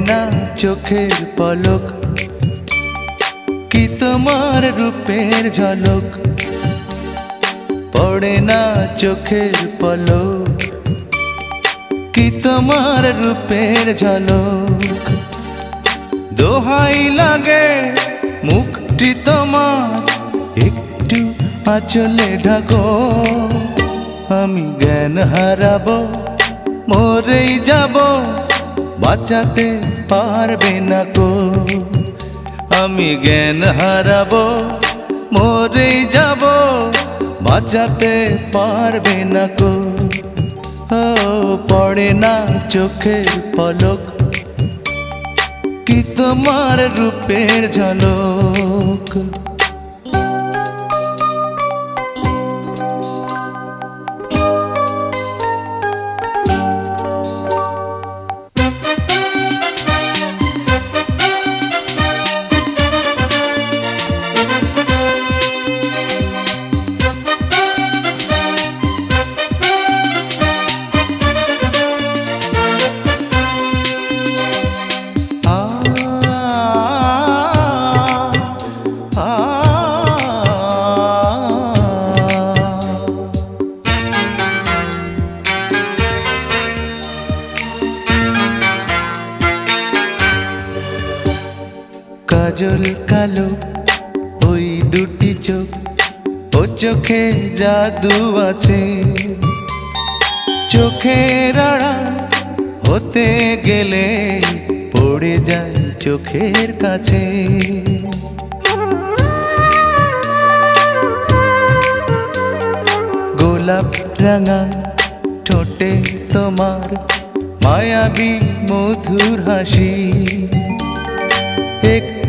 না চোখের পলক। কি তোমার রূপের ঝলক? পড়ে না চোখের পলক। কি তোমার রূপের ঝলক? দোহাই লাগে মুখটি তোমার, একটু আচলে ঢাকো। আমি জ্ঞান হারাবো, মরেই যাব। বাঁচাতে পারবে না কো আমি জ্ঞান হারাব মরে যাব। বাঁচাতে পারবে না কো পড়ে না চোখের পলক। কি তোমার রূপের ঝলক? কাজল কালো, ওই দুটি চোখ, ও চোখে জাদু আছে। চোখের আড়াল হতে গেলে পড়ে যায় চোখের কাছে। গোলাপ রাঙা ঠোঁটে তোমার মায়াবী মধুর হাসি।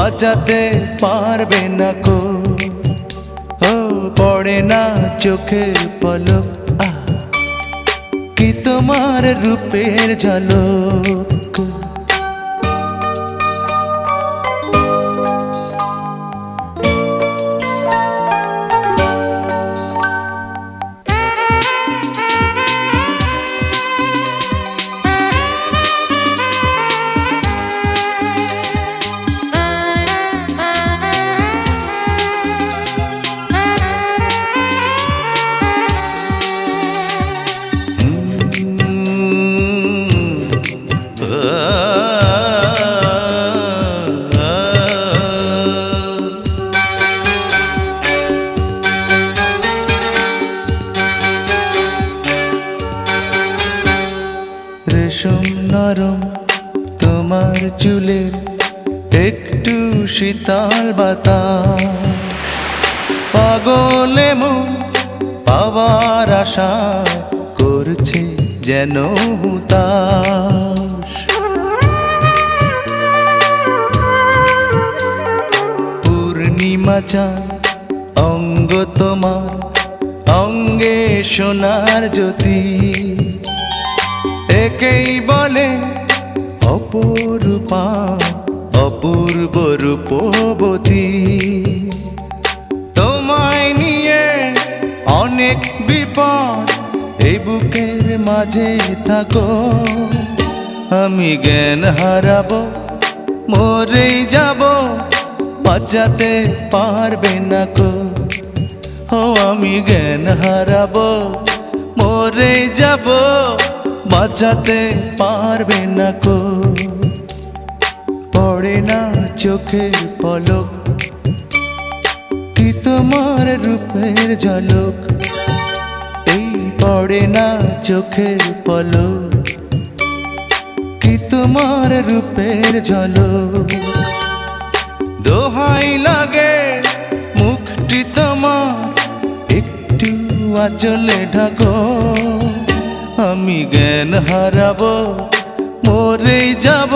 বাঁচাতে পারবে না কো। পড়ে না চোখে পলক। কি তোমার রূপের ঝলক? রেশম নরম তোমার চুলের একটু শীতল বাতাস। পাগলে মন পাওয়ার আশা করছে যেন পূর্ণিমা চাঁদ অঙ্গ তোমার, অঙ্গে সোনার জ্যোতি। একেই বলে অপরূপা, অপূর্ব রূপবতী। তোমায় নিয়ে অনেক বিপদ এই বুকের মাঝে থাকো। আমি জ্ঞান হারাবো, মরেই যাব, বাঁচাতে পারবে না কো। ও, আমি জ্ঞান হারাবো মরে যাব বাঁচাতে পারবে না কো। পড়ে না চোখের পলক, কি তোমার রূপের ঝলক? এই পড়ে না চোখের পলক, কি তোমার রূপের ঝলক? দোহাই লাগে মুখটি তোমার, একটু আচলে ঢাকো। আমি জ্ঞান হারাবো, মরেই যাব,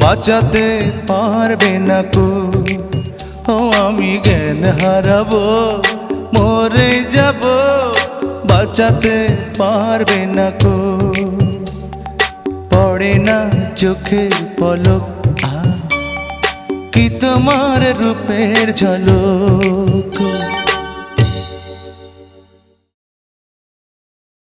বাঁচাতে পারবে না কো। ও, আমি জ্ঞান হারাবো মরে যাব, বাঁচাতে পারবে না কো। পড়ে না চোখে পলক কি তোমার রূপের ঝলক?